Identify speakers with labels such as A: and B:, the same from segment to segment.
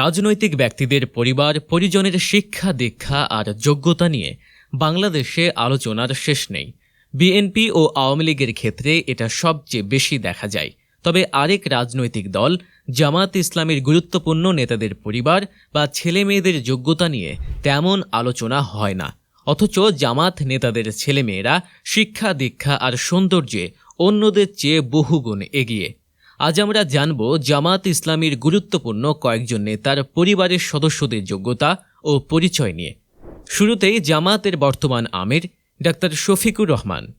A: রাজনৈতিক ব্যক্তিদের পরিবার, পরিজনের শিক্ষা, দীক্ষা আর যোগ্যতা নিয়ে বাংলাদেশে আলোচনার শেষ নেই। বিএনপি ও আওয়ামী লীগের ক্ষেত্রে এটা সবচেয়ে বেশি দেখা যায়। তবে আরেক রাজনৈতিক দল, জামাত ইসলামের গুরুত্বপূর্ণ নেতাদের পরিবার বা ছেলে মেয়েদের যোগ্যতা নিয়ে তেমন আলোচনা হয় না। অথচ জামাত নেতাদের ছেলেমেয়েরা শিক্ষা, দীক্ষা আর সৌন্দর্যে অন্যদের চেয়ে বহুগুণ এগিয়ে। আজ আমরা জানব জামাত ইসলামীর গুরুত্বপূর্ণ কয়েকজন নেতার পরিবারের সদস্যদের যোগ্যতা ও পরিচয় নিয়ে। শুরুতেই জামাতের বর্তমান আমির, ডাক্তার শফিকুর রহমান।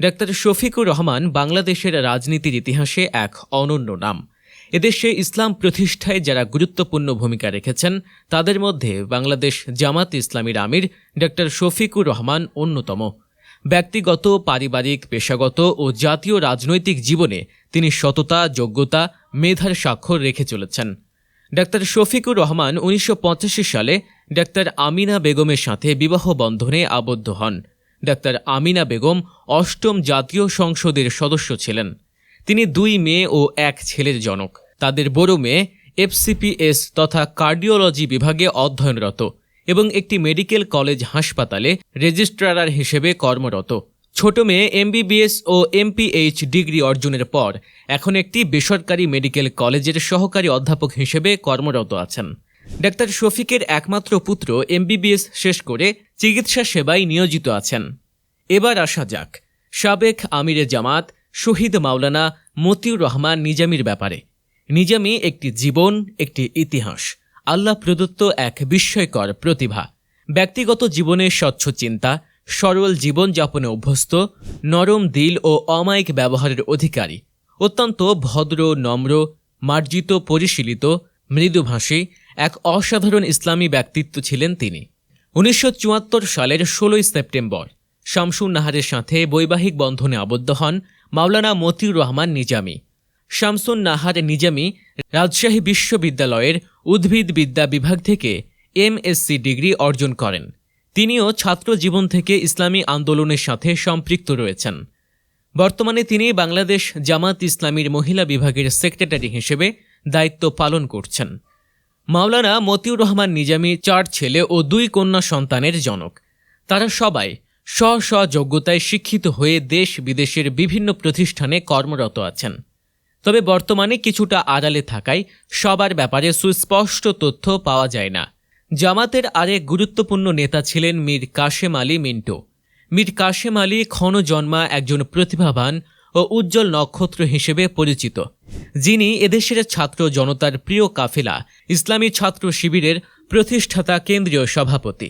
A: ডাক্তার শফিকুর রহমান বাংলাদেশের রাজনীতির ইতিহাসে এক অনন্য নাম। এদেশে ইসলাম প্রতিষ্ঠায় যারা গুরুত্বপূর্ণ ভূমিকা রেখেছেন, তাদের মধ্যে বাংলাদেশ জামাত ইসলামীর আমির, ডাক্তার শফিকুর রহমান অন্যতম। ব্যক্তিগত, পারিবারিক, পেশাগত ও জাতীয় রাজনৈতিক জীবনে তিনি সততা, যোগ্যতা, মেধার স্বাক্ষর রেখে চলেছেন। ডাক্তার শফিকুর রহমান উনিশশো পঁচাশি সালে ডাক্তার আমিনা বেগমের সাথে বিবাহ বন্ধনে আবদ্ধ হন। ডাক্তার আমিনা বেগম অষ্টম জাতীয় সংসদের সদস্য ছিলেন। তিনি দুই মেয়ে ও এক ছেলের জনক। তাদের বড় মেয়ে এফসিপিএস তথা কার্ডিওলজি বিভাগে অধ্যয়নরত। এবং একটি মেডিকেল কলেজ হাসপাতালে রেজিস্ট্রার হিসেবে কর্মরত। ছোট মেয়ে এমবিবিএস ও এমপিএইচ ডিগ্রি অর্জনের পর এখন একটি বেসরকারি মেডিকেল কলেজের সহকারী অধ্যাপক হিসেবে কর্মরত আছেন। ডাক্তার শফিকের একমাত্র পুত্র এমবিবিএস শেষ করে চিকিৎসা সেবায় নিয়োজিত আছেন। এবার আসা যাক, সাবেক আমিরে জামাত, শহীদ মাওলানা মতিউর রহমান নিজামির ব্যাপারে। নিজামি একটি জীবন, একটি ইতিহাস। আল্লাহ প্রদত্ত এক বিস্ময়কর প্রতিভা। ব্যক্তিগত জীবনে স্বচ্ছ চিন্তা, সরল জীবনযাপনে অভ্যস্ত, নরম দিল ও অমায়িক ব্যবহারের অধিকারী। অত্যন্ত ভদ্র, নম্র, মার্জিত, পরিশীলিত, মৃদুভাষী, এক অসাধারণ ইসলামী ব্যক্তিত্ব ছিলেন তিনি। উনিশশো চুয়াত্তর সালের ষোলোই সেপ্টেম্বর, শামসুন নাহারের সাথে বৈবাহিক বন্ধনে আবদ্ধ হন মাওলানা মতিউর রহমান নিজামী। শামসুন নাহার নিজামী রাজশাহী বিশ্ববিদ্যালয়ের উদ্ভিদবিদ্যা বিভাগ থেকে এমএসসি ডিগ্রি অর্জন করেন। তিনিও ছাত্র জীবন থেকে ইসলামী আন্দোলনের সাথে সম্পৃক্ত রয়েছেন। বর্তমানে তিনি বাংলাদেশ জামাত ইসলামীর মহিলা বিভাগের সেক্রেটারি হিসেবে দায়িত্ব পালন করছেন। মাওলানা মতিউর রহমান নিজামী চার ছেলে ও দুই কন্যা সন্তানের জনক। তারা সবাই স্ব স্ব যোগ্যতায় শিক্ষিত হয়ে দেশ বিদেশের বিভিন্ন প্রতিষ্ঠানে কর্মরত আছেন। তবে বর্তমানে কিছুটা আড়ালে থাকায় সবার ব্যাপারে সুস্পষ্ট তথ্য পাওয়া যায় না। জামাতের আরেক গুরুত্বপূর্ণ নেতা ছিলেন মীর কাশেম আলী মিন্টো। মীর কাশেম আলী ক্ষণজন্মা একজন প্রতিভাবান ও উজ্জ্বল নক্ষত্র হিসেবে পরিচিত। যিনি এদেশের ছাত্র জনতার প্রিয় কাফেলা, ইসলামী ছাত্র শিবিরের প্রতিষ্ঠাতা কেন্দ্রীয় সভাপতি।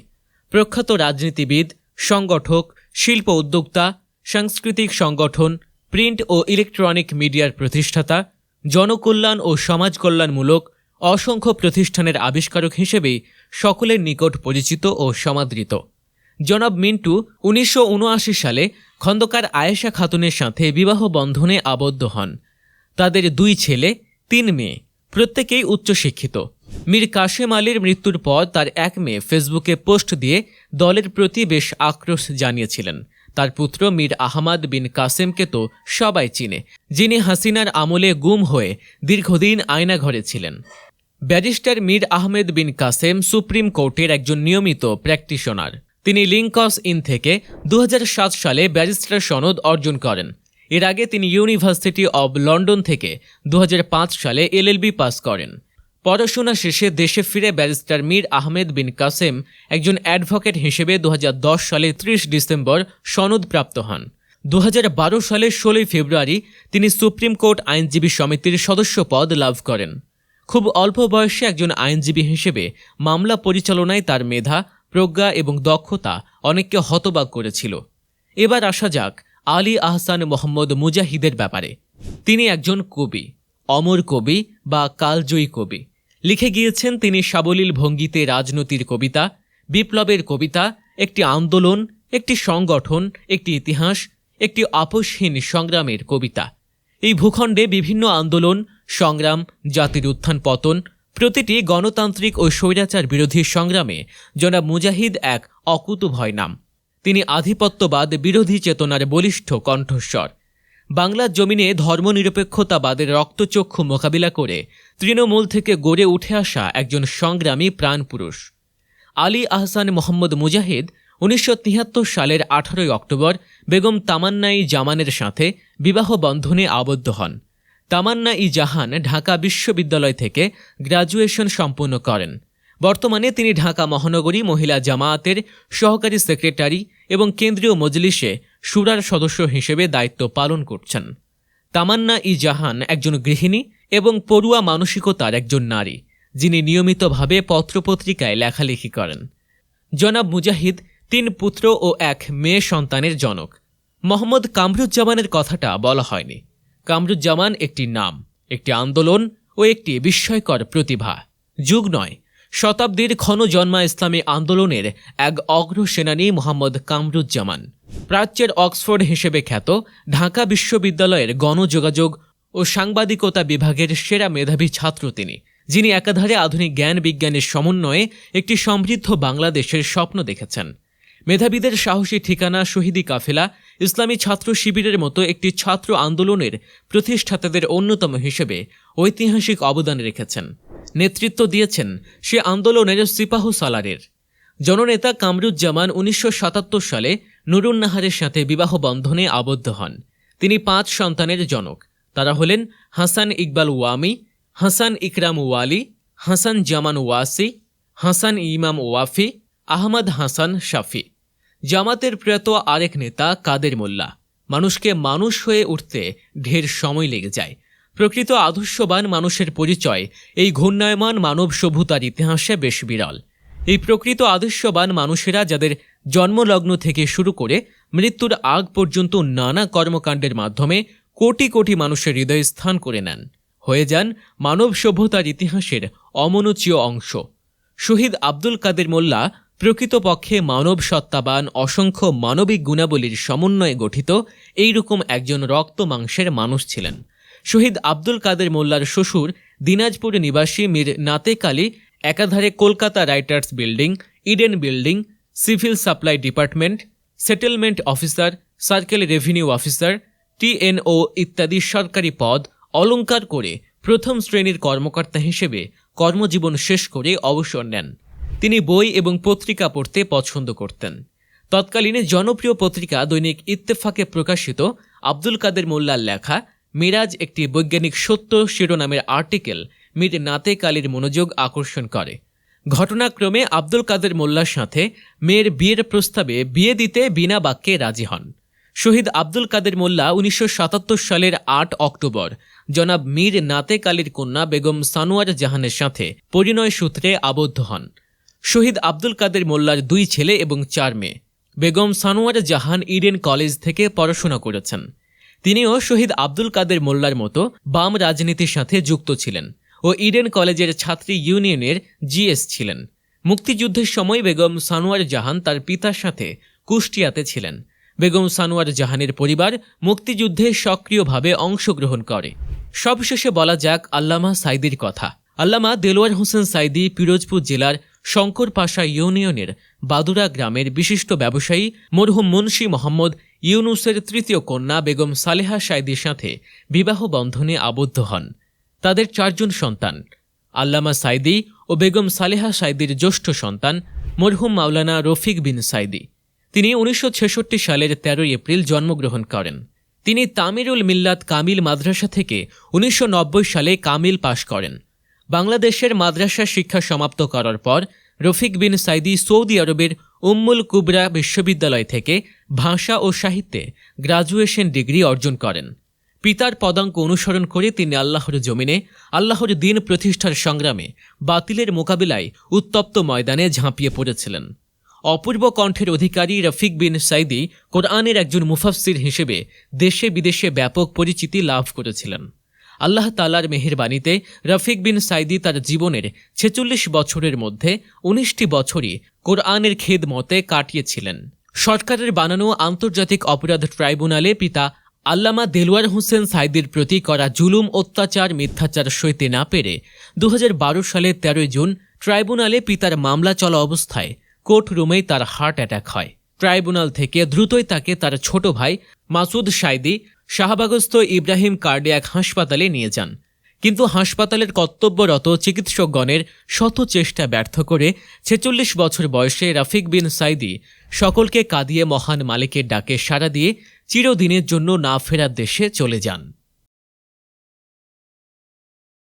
A: প্রখ্যাত রাজনীতিবিদ, সংগঠক, শিল্প উদ্যোক্তা, সাংস্কৃতিক সংগঠন প্রিন্ট ও ইলেকট্রনিক মিডিয়ার প্রতিষ্ঠাতা, জনকল্যাণ ও সমাজ কল্যাণমূলক অসংখ্য প্রতিষ্ঠানের আবিষ্কারক হিসেবেই সকলের নিকট পরিচিত ও সমাদৃত। জনাব মিন্টু উনিশশো উনআশি সালে খন্দকার আয়েশা খাতুনের সাথে বিবাহ বন্ধনে আবদ্ধ হন। তাদের দুই ছেলে, তিন মেয়ে, প্রত্যেকেই উচ্চশিক্ষিত। মীর কাশেম আলীর মৃত্যুর পর তার এক মেয়ে ফেসবুকে পোস্ট দিয়ে দলের প্রতি বেশ আক্রোশ জানিয়েছিলেন। তার পুত্র মীর আহমাদ বিন কাসেমকে তো সবাই চিনে, যিনি হাসিনার আমলে গুম হয়ে দীর্ঘদিন আয়নাঘরে ছিলেন। ব্যারিস্টার মীর আহমেদ বিন কাসেম সুপ্রিম কোর্টের একজন নিয়মিত প্র্যাকটিশনার। তিনি লিঙ্কস ইন থেকে দু হাজার সাত সালে ব্যারিস্টার সনদ অর্জন করেন। এর আগে তিনি ইউনিভার্সিটি অব লন্ডন থেকে দু হাজার পাঁচ সালে এলএলবি পাস করেন। পড়াশোনা শেষে দেশে ফিরে ব্যারিস্টার মীর আহমেদ বিন কাসেম একজন অ্যাডভোকেট হিসেবে দু হাজার দশ সালে ত্রিশ ডিসেম্বর সনদ প্রাপ্ত হন। দু হাজার বারো সালের ষোলোই ফেব্রুয়ারি তিনি সুপ্রিম কোর্ট আইনজীবী সমিতির সদস্য পদ লাভ করেন। খুব অল্প বয়সে একজন আইনজীবী হিসেবে মামলা পরিচালনায় তার মেধা, প্রজ্ঞা এবং দক্ষতা অনেককে হতবাক করেছিল। এবার আসা যাক আলী আহসান মোহাম্মদ মুজাহিদের ব্যাপারে। তিনি একজন কবি, অমর কবি বা কালজয়ী কবি। লিখে গিয়েছেন তিনি সাবলীল ভঙ্গিতে রাজনৈতিক কবিতা, বিপ্লবের কবিতা, একটি আন্দোলন, একটি সংগঠন, একটি ইতিহাস, একটি আপসহীন সংগ্রামের কবিতা। এই ভূখণ্ডে বিভিন্ন আন্দোলন, সংগ্রাম, জাতির উত্থান পতন, প্রতিটি গণতান্ত্রিক ও স্বৈরাচার বিরোধী সংগ্রামে জনাব মুজাহিদ এক অকুতুভয় নাম। তিনি আধিপত্যবাদ বিরোধী চেতনার বলিষ্ঠ কণ্ঠস্বর। বাংলার জমিনে ধর্মনিরপেক্ষতাবাদের রক্তচক্ষু মোকাবিলা করে তৃণমূল থেকে গড়ে উঠে আসা একজন সংগ্রামী প্রাণপুরুষ আলী আহসান মোহাম্মদ মুজাহিদ উনিশশো তিয়াত্তর সালের আঠারোই অক্টোবর বেগম তামান্নাই জামানের সাথে বিবাহ বন্ধনে আবদ্ধ হন। তামান্না ই জাহান ঢাকা বিশ্ববিদ্যালয় থেকে গ্রাজুয়েশন সম্পন্ন করেন। বর্তমানে তিনি ঢাকা মহানগরী মহিলা জামায়াতের সহকারী সেক্রেটারি এবং কেন্দ্রীয় মজলিসে সুরার সদস্য হিসেবে দায়িত্ব পালন করছেন। তামান্না ই জাহান একজন গৃহিণী এবং পড়ুয়া মানসিকতার একজন নারী, যিনি নিয়মিতভাবে পত্রপত্রিকায় লেখালেখি করেন। জনাব মুজাহিদ তিন পুত্র ও এক মেয়ে সন্তানের জনক। মোহাম্মদ কামরুজ্জামানের কথাটা বলা হয়নি। কামরুজ্জামান একটি নাম, একটি আন্দোলন ও একটি বিস্ময়কর প্রতিভা। যুগ নয়, শতাব্দীর ক্ষণ জন্মা ইসলামী আন্দোলনের এক অগ্রসেনানী মোহাম্মদ কামরুজ্জামান। প্রাচ্যের অক্সফোর্ড হিসেবে খ্যাত ঢাকা বিশ্ববিদ্যালয়ের গণযোগাযোগ ও সাংবাদিকতা বিভাগের সেরা মেধাবী ছাত্র তিনি, যিনি একাধারে আধুনিক জ্ঞান বিজ্ঞানের সমন্বয়ে একটি সমৃদ্ধ বাংলাদেশের স্বপ্ন দেখেছেন। মেধাবীদের সাহসী ঠিকানা শহীদি কাফেলা, ইসলামী ছাত্র শিবিরের মতো একটি ছাত্র আন্দোলনের প্রতিষ্ঠাতাদের অন্যতম হিসেবে ঐতিহাসিক অবদান রেখেছেন। নেতৃত্ব দিয়েছেন সে আন্দোলনের সিপাহ সালারের। জননেতা কামরুজ্জামান উনিশশো সাতাত্তর সালে নুরুন্নাহারের সাথে বিবাহ বন্ধনে আবদ্ধ হন। তিনি পাঁচ সন্তানের জনক। তারা হলেন হাসান ইকবাল ওয়ামি, হাসান ইকরাম ওয়ালি, হাসান জামান ওয়াসি, হাসান ইমাম ওয়াফি, আহমদ হাসান শাফি। জামাতের প্রয়াত আরেক নেতা কাদের মোল্লা। মানুষকে মানুষ হয়ে উঠতে ঢের সময় লেগে যায়। প্রকৃত আদর্শবান মানুষের পরিচয় এই ঘূর্ণায়মান মানব সভ্যতার ইতিহাসে বেশ বিরল। এই প্রকৃত আদর্শবান মানুষেরা যাদের জন্মলগ্ন থেকে শুরু করে মৃত্যুর আগ পর্যন্ত নানা কর্মকাণ্ডের মাধ্যমে কোটি কোটি মানুষের হৃদয়ে স্থান করে নেন। হয়ে যান মানব সভ্যতার ইতিহাসের অমনোচীয় অংশ। শহীদ আব্দুল কাদের মোল্লা প্রকৃতপক্ষে মানব সত্তাবান অসংখ্য মানবিক গুণাবলীর সমন্বয়ে গঠিত এইরকম একজন রক্ত মাংসের মানুষ ছিলেন। শহীদ আব্দুল কাদের মোল্লার শ্বশুর দিনাজপুর নিবাসী মীর নাতেক আলী, একাধারে Kolkata Writers Building, Eden Building, civil supply department, settlement officer, circle revenue officer TNO ইত্যাদি সরকারি পদ অলংকার করে প্রথম শ্রেণির কর্মকর্তা হিসেবে কর্মজীবন শেষ করে অবসর নেন। তিনি বই এবং পত্রিকা পড়তে পছন্দ করতেন। তৎকালীনে জনপ্রিয় পত্রিকা দৈনিক ইত্তেফাকে প্রকাশিত আব্দুল কাদের মোল্লার লেখা মিরাজ একটি বৈজ্ঞানিক সত্য শিরোনামের আর্টিকেল মির নাতে আলীর মনোযোগ আকর্ষণ করে। ঘটনাক্রমে আব্দুল কাদের মোল্লার সাথে মেয়ের বিয়ের প্রস্তাবে বিয়ে দিতে বিনা বাক্যে রাজি হন। শহীদ আব্দুল কাদের মোল্লা উনিশশো সাতাত্তর সালের আট অক্টোবর। জনাব মীর নাতেক আলীর কন্যা বেগম সানোয়ার জাহানের সাথে পরিণয় সূত্রে আবদ্ধ হন। শহীদ আব্দুল কাদের মোল্লার দুই ছেলে এবং চার মেয়ে। বেগম সানোয়ার জাহান ইডেন কলেজ থেকে পড়াশোনা করেছেন। তিনিও শহীদ আব্দুল কাদের মোল্লার মতো বাম রাজনীতির সাথে যুক্ত ছিলেন ও ইডেন কলেজের ছাত্রী ইউনিয়নের জিএস ছিলেন। মুক্তিযুদ্ধের সময় বেগম সানোয়ার জাহান তার পিতার সাথে কুষ্টিয়াতে ছিলেন। বেগম সানোয়ার জাহানের পরিবার মুক্তিযুদ্ধে সক্রিয়ভাবে অংশগ্রহণ করে। সবশেষে বলা যাক আল্লামা সাইদির কথা। আল্লামা দেলোয়ার হোসেন সাইদি পিরোজপুর জেলার শঙ্করপাশা ইউনিয়নের বাদুরা গ্রামের বিশিষ্ট ব্যবসায়ী মরহুম মুন্সী মোহাম্মদ ইউনুসের তৃতীয় কন্যা বেগম সালেহা সাইদির সাথে বিবাহ বন্ধনে আবদ্ধ হন। তাদের চারজন সন্তান, আল্লামা সাইদি ও বেগম সালেহা সাইদির জ্যেষ্ঠ সন্তান মরহুম মাওলানা রফিক বিন সাইদি। তিনি উনিশশো ছেষট্টি সালের তেরোই এপ্রিল জন্মগ্রহণ করেন, তিনি তামিরুল মিল্লাত কামিল মাদ্রাসা থেকে উনিশশো নব্বই সালে কামিল পাশ করেন। বাংলাদেশের মাদ্রাসা শিক্ষা সমাপ্ত করার পর রফিক বিন সাইদি সৌদি আরবের উম্মুল কুবরা বিশ্ববিদ্যালয় থেকে ভাষা ও সাহিত্যে গ্রাজুয়েশন ডিগ্রি অর্জন করেন। পিতার পদাঙ্ক অনুসরণ করে তিনি আল্লাহর জমিনে আল্লাহর দিন প্রতিষ্ঠার সংগ্রামে বাতিলের মোকাবিলায় উত্তপ্ত ময়দানে ঝাঁপিয়ে পড়েছিলেন। অপূর্ব কণ্ঠের অধিকারী রফিক বিন সাইদি কোরআনের একজন মুফাফসির হিসেবে দেশে বিদেশে ব্যাপক পরিচিতি লাভ করেছিলেন। আল্লাহ তালার মেহেরবানীতে রফিক বিন সাইদি তার জীবনের ছেচল্লিশ বছরের মধ্যে উনিশটি বছরই কোরআনের খেদ মতে কাটিয়েছিলেন। সরকারের বানানো আন্তর্জাতিক অপরাধ ট্রাইব্যুনালে পিতা আল্লামা দেলওয়ার হোসেন সাইদির প্রতি করা জুলুম, অত্যাচার, মিথ্যাচার সইতে না পেরে দু হাজার বারো সালের তেরোই জুন ট্রাইব্যুনালে পিতার মামলা চলা অবস্থায় কোর্ট রুমেই তার হার্ট অ্যাটাক হয়। ট্রাইব্যুনাল থেকে দ্রুতই তাকে তার ছোট ভাই মাসুদ সাইদি, শাহবাগস্থ ইব্রাহিম কার্ডিয়াক হাসপাতালে নিয়ে যান। কিন্তু হাসপাতালের কর্তব্যরত চিকিৎসকগণের শত চেষ্টা ব্যর্থ করে ছেচল্লিশ বছর বয়সে রাফিক বিন সাইদি সকলকে কাঁদিয়ে মহান মালিকের ডাকে সাড়া দিয়ে চিরদিনের জন্য না ফেরার দেশে চলে যান।